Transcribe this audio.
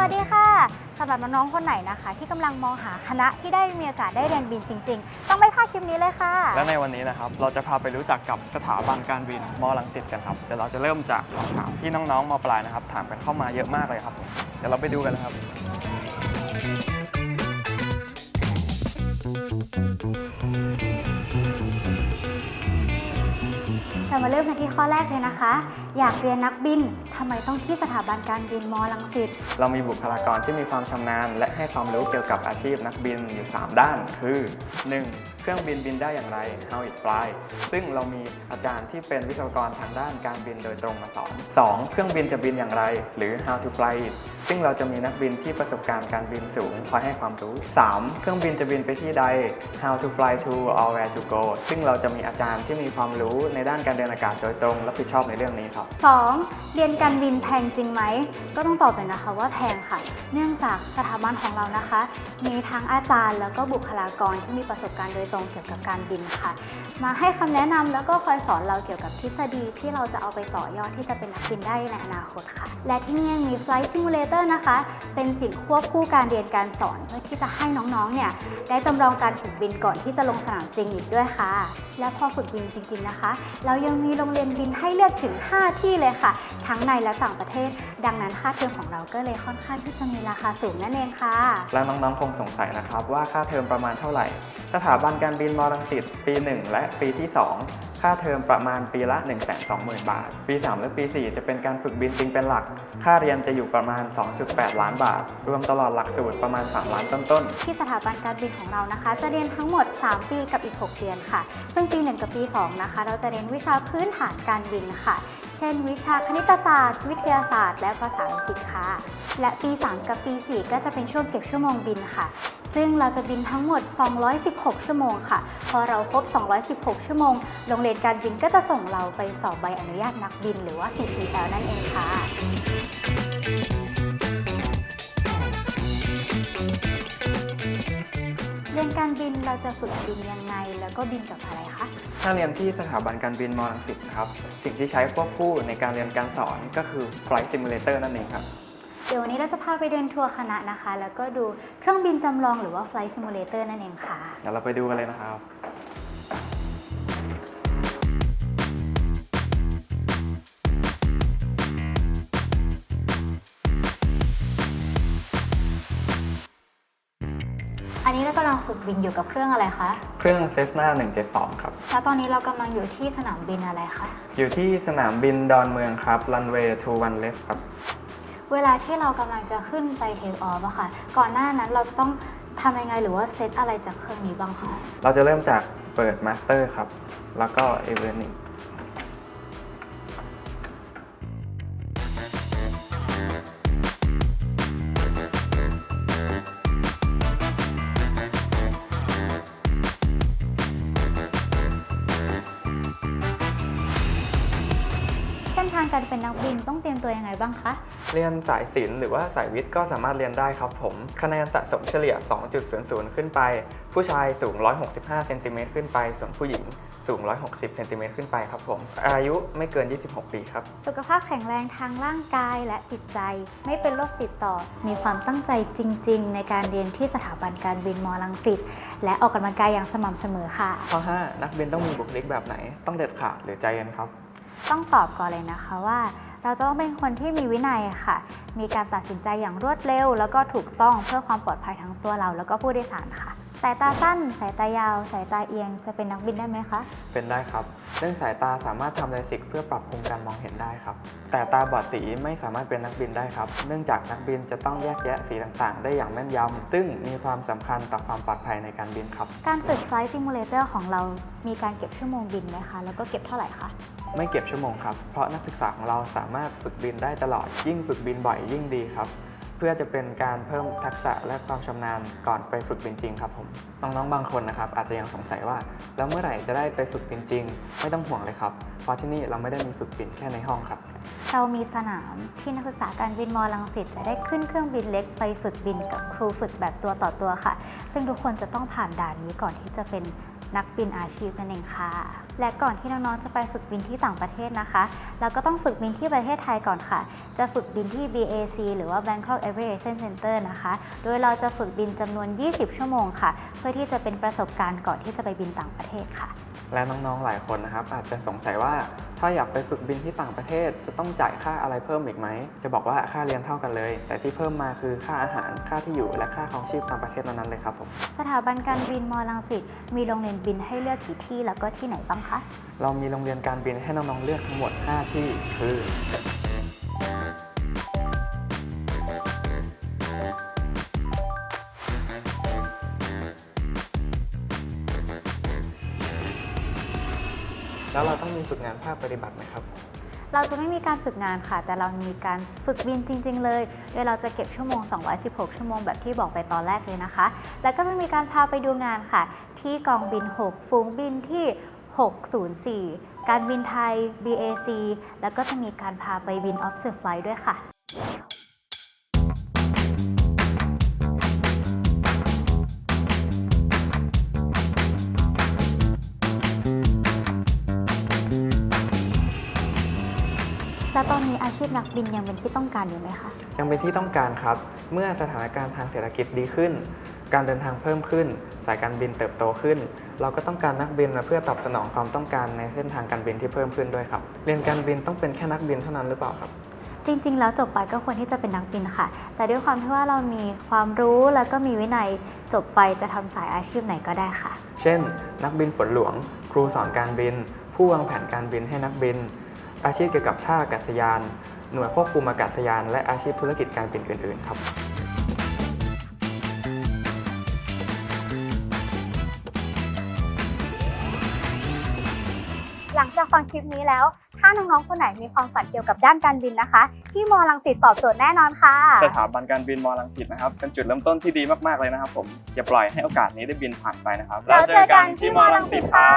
วัสดีค่ะสำหรับน้องๆคนไหนนะคะ ที่กำลังมองหาคณะที่ได้มีโอกาสได้เรียนบินจริง ๆ ต้องไม่พลาดคลิปนี้เลยค่ะ และในวันนี้นะครับ เราจะพาไปรู้จักกับสถาบันการบินมอลังสิตกันครับเดี๋ยวเราจะเริ่มจากคำถามที่น้องๆมปลายนะครับ ถามกันเข้ามาเยอะมากเลยครับ เดี๋ยวเราไปดูกันนะครับ เรามาเริ่มกันที่ข้อแรกเลยนะคะ อยากเรียนนักบิน ทำไมต้องที่สถาบันการบินมอลังสิต เรามีบุคลากรที่มีความชำนาญ และให้ความรู้เกี่ยวกับอาชีพนักบินอยู่ 3 ด้าน คือ 1. เครื่องบินบินได้อย่างไร how it fly ซึ่งเรามีอาจารย์ที่เป็นวิศวกรทางด้านการบินโดยตรงมาสอน 2. เครื่องบินจะบินอย่างไร หรือ how to fly it ซึ่งเราจะมีนักบินที่ประสบการณ์การบินสูงคอยให้ความรู้ 3. เครื่องบินจะบินไปที่ใด how to fly to or where to go ซึ่งเราจะมีอาจารย์ที่มีความรู้ในด้านการเดินอากาศโดยตรงรับผิดชอบในเรื่องนี้ครับ 2. เรียนการการบินแพงจริงไหม ก็ต้องตอบเลยนะคะว่าแพงค่ะ เนื่องจากสถาบันของเรานะคะ มีทั้งอาจารย์แล้วก็บุคลากรที่มีประสบการณ์โดยตรงเกี่ยวกับการบินค่ะ มาให้คำแนะนำแล้วก็คอยสอนเราเกี่ยวกับทฤษฎีที่เราจะเอาไปต่อยอดที่จะเป็นนักบินได้ในอนาคตค่ะ และที่นี่ยังมี Flight Simulator นะคะ เป็นสิ่งควบคู่การเรียนการสอนเพื่อที่จะให้น้องๆ เนี่ยได้จำลองการฝึกบินก่อนที่จะลงสนามจริงอีกด้วยค่ะ และพอฝึกบินจริง ๆนะคะ เรายังมีโรงเรียนบินให้เลือกถึง 5 ที่เลยค่ะ ทั้งในและต่างประเทศ ดังนั้นค่าเทอมของเราก็เลยค่อนข้างที่จะมีราคาสูงนั่นเองค่ะ และน้องๆคงสงสัยนะครับว่าค่าเทอมประมาณเท่าไหร่ สถาบันการบินมอลังสิตปี 1 และปีที่ 2 ค่าเทอมประมาณปีละ 1 2 0 0 0 0 บาท ปี 3 และปี 4 จะเป็นการฝึกบินจริงเป็นหลัก ค่าเรียนจะอยู่ประมาณ 2.8 ล้านบาท รวมตลอดหลักสูตรประมาณ 3 ล้านต้นๆ ที่สถาบันการบินของเรานะคะ จะเรียนทั้งหมด 3 ปีกับอีก 6 เดือนค่ะ ซึ่งปี 1 กับปี 2 นะคะ เราจะเรียนวิชาพื้นฐานการบินค่ะเช่น วิชาคณิตศาสตร์ วิทยาศาสตร์ และภาษาอังกฤษค่ะ และปี 3 กับปี 4 ก็จะเป็นช่วงเก็บชั่วโมงบินค่ะ ซึ่งเราจะบินทั้งหมด 216 ชั่วโมงค่ะ พอเราครบ 216 ชั่วโมง โรงเรียนการบินก็จะส่งเราไปสอบใบอนุญาตนักบิน หรือว่า CPL นั่นเองค่ะ รียนการบินเราจะฝึกบินยังไง แล้วก็บินกับอะไรคะถ้าเรียนที่สถาบันการบินมอลังสิตนะครับ สิ่งที่ใช้ควบคู่ในการเรียนการสอนก็คือ Flight Simulator นั่นเองครับ เดี๋ยววันนี้เราจะพาไปเดินทัวร์คณะนะคะ แล้วก็ดูเครื่องบินจำลองหรือว่า Flight Simulator นั่นเองค่ะ เดี๋ยวเราไปดูกันเลยนะครับ ฝึกบินอยู่กับเครื่องอะไรคะ เครื่อง Cessna 172 ครับ แล้วตอนนี้เรากำลังอยู่ที่สนามบินอะไรคะ อยู่ที่สนามบินดอนเมืองครับ runway to one left ครับ เวลาที่เรากำลังจะขึ้นไปเทคออฟอะค่ะ ก่อนหน้านั้นเราจะต้องทำยังไงหรือว่าเซตอะไรจากเครื่องนี้บ้างคะ เราจะเริ่มจากเปิด master ครับ แล้วก็ evening เส้นทางการเป็นนักบินต้องเตรียมตัวยังไงบ้างคะ เรียนสายศิลป์หรือว่าสายวิทย์ก็สามารถเรียนได้ครับผม คะแนนสะสมเฉลี่ย 2.00 ขึ้นไป ผู้ชายสูง 165เซนติเมตรขึ้นไป ส่วนผู้หญิงสูง 160เซนติเมตรขึ้นไปครับผม อายุไม่เกิน 26 ปีครับ สุขภาพแข็งแรงทางร่างกายและจิตใจ ไม่เป็นโรคติดต่อ มีความตั้งใจจริง ๆ ในการเรียนที่สถาบันการบินมอลังสิต และออกกำลังกายอย่างสม่ำเสมอค่ะ ข้อ 5 นักบินต้องมีบุคลิกแบบไหน ต้องเด็ดขาดหรือใจเย็นครับ ต้องตอบก่อนเลยนะคะว่า เราจะต้องเป็นคนที่มีวินัยค่ะ มีการตัดสินใจอย่างรวดเร็ว แล้วก็ถูกต้องเพื่อความปลอดภัยทั้งตัวเรา แล้วก็ผู้โดยสารค่ะ สายตาสั้น สายตายาว สายตาเอียง จะเป็นนักบินได้ไหมคะ เป็นได้ครับ เรื่องสายตาสามารถทำเลสิกเพื่อปรับปรุงการมองเห็นได้ครับ แต่ตาบอดสีไม่สามารถเป็นนักบินได้ครับ เนื่องจากนักบินจะต้องแยกแยะสีต่างๆ ได้อย่างแม่นยำ ซึ่งมีความสำคัญต่อความปลอดภัยในการบินครับ การฝึก Flight Simulator ของเรามีการเก็บชั่วโมงบินไหมคะ แล้วก็เก็บเท่าไหร่คะ ไม่เก็บชั่วโมงครับ เพราะนักศึกษาของเราสามารถฝึกบินได้ตลอด ยิ่งฝึกบินบ่อยยิ่งดีครับเพื่อจะเป็นการเพิ่มทักษะและความชำนาญก่อนไปฝึกบินจริงครับผมน้องๆบางคนนะครับอาจจะยังสงสัยว่า แล้วเมื่อไหร่จะได้ไปฝึกบินจริง ไม่ต้องห่วงเลยครับเพราะที่นี่เราไม่ได้มีฝึกบินแค่ในห้องครับ เรามีสนามที่นักศึกษาการบินมอลังสิตจะได้ขึ้นเครื่องบินเล็กไปฝึกบินกับครูฝึกแบบตัวต่อตัวค่ะ ซึ่งทุกคนจะต้องผ่านด่านนี้ก่อนที่จะเป็น นักบินอาชีพนั่นเองค่ะ และก่อนที่น้องๆจะไปฝึกบินที่ต่างประเทศนะคะ เราก็ต้องฝึกบินที่ประเทศไทยก่อนค่ะ จะฝึกบินที่ BAC หรือว่า Bangkok Aviation Center นะคะ โดยเราจะฝึกบินจำนวน 20 ชั่วโมงค่ะ เพื่อที่จะเป็นประสบการณ์ก่อนที่จะไปบินต่างประเทศค่ะ และน้องๆหลายคนนะครับอาจจะสงสัยว่า ถ้าอยากไปฝึกบินที่ต่างประเทศจะต้องจ่ายค่าอะไรเพิ่มอีกไหม จะบอกว่าค่าเรียนเท่ากันเลย แต่ที่เพิ่มมาคือค่าอาหาร ค่าที่อยู่ และค่าครองชีพตามประเทศนั้นๆเลยครับผม สถาบันการบินมอลังสิตมีโรงเรียนบินให้เลือกกี่ที่แล้วก็ที่ไหนบ้างคะ เรามีโรงเรียนการบินให้น้องๆเลือกทั้งหมด 5 ที่คือ แล้วเราต้องมีฝึกงานภาคปฏิบัติไหมครับ เราจะไม่มีการฝึกงานค่ะ แต่เรามีการฝึกบินจริง ๆ เลยโดยเราจะเก็บชั่วโมง 216 ชั่วโมงแบบที่บอกไปตอนแรกเลยนะคะ แล้วก็จะมีการพาไปดูงานค่ะ ที่กองบิน 6 ฝูงบินที่ 604 การบินไทย BAC แล้วก็จะมีการพาไปบิน Observe Flight ด้วยค่ะ แล้วตอนนี้อาชีพนักบินยังเป็นที่ต้องการอยู่ไหมคะ ยังเป็นที่ต้องการครับ เมื่อสถานการณ์ทางเศรษฐกิจดีขึ้น การเดินทางเพิ่มขึ้น สายการบินเติบโตขึ้น เราก็ต้องการนักบินมาเพื่อตอบสนองความต้องการในเส้นทางการบินที่เพิ่มขึ้นด้วยครับ เรียนการบินต้องเป็นแค่นักบินเท่านั้นหรือเปล่าครับ จริง ๆ แล้วจบไปก็ควรที่จะเป็นนักบินค่ะ แต่ด้วยความที่ว่าเรามีความรู้แล้วก็มีวินัยจบไปจะทำสายอาชีพไหนก็ได้ค่ะ เช่น นักบินฝนหลวง ครูสอนการบิน ผู้วางแผนการบินให้นักบิน อาชีพเกี่ยวกับท่าอากาศยาน หน่วยควบคุมอากาศยาน และอาชีพธุรกิจการบินอื่น ๆ ครับ หลังจากฟังคลิปนี้แล้ว ถ้าน้องๆคนไหนมีความฝันเกี่ยวกับด้านการบินนะคะ ที่มอลังสิตตอบโจทย์แน่นอนค่ะ สถาบันการบินมอลังสิตนะครับเป็นจุดเริ่มต้นที่ดีมากๆเลยนะครับผมอย่าปล่อยให้โอกาสนี้ได้บินผ่านไปนะครับแล้วเจอกันที่มอลังสิตค่ะ